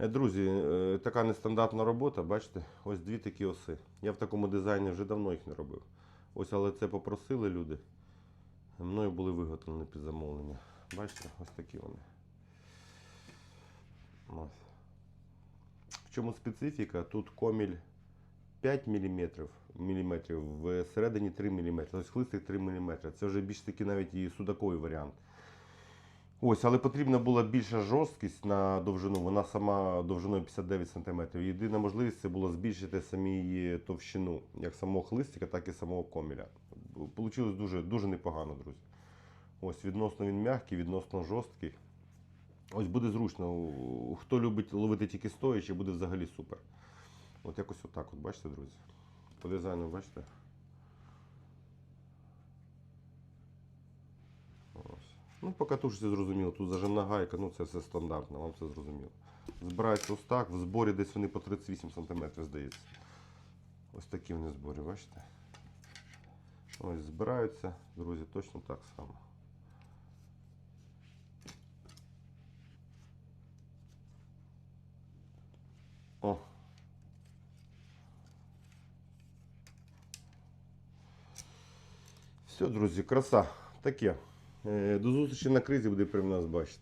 Е, Друзі, е, така нестандартна робота, бачите, ось дві такі оси. Я в такому дизайні вже давно їх не робив. Ось, але це попросили люди. Мною були виготовлені під замовлення. Бачите, ось такі вони. Ось. В чому специфіка? Тут коміль 5 мм, міліметрів, всередині 3 мм. Ось хлистик 3 мм. Це вже більш таки навіть і судаковий варіант. Ось, але потрібна була більша жорсткість на довжину. Вона сама довжиною 59 см. Єдина можливість це було збільшити самі її товщину, як самого хлистика, так і самого коміля. Получилось дуже, дуже непогано, друзі. Ось відносно він м'який, відносно жорсткий. Ось буде зручно. Хто любить ловити тільки стоячи, буде взагалі супер. От якось отак, от, бачите, друзі. По дизайну, бачите? Ну, по катушці зрозуміло, тут зажимна гайка, ну це все стандартно, вам все зрозуміло. Збирається ось так, в зборі десь вони по 38 см, здається. Ось такі вони зборі, бачите? Ось збираються, друзі, точно так само. О. Все, друзі, краса. Таке. Е, До зустрічі на кризі буде при нас бачити.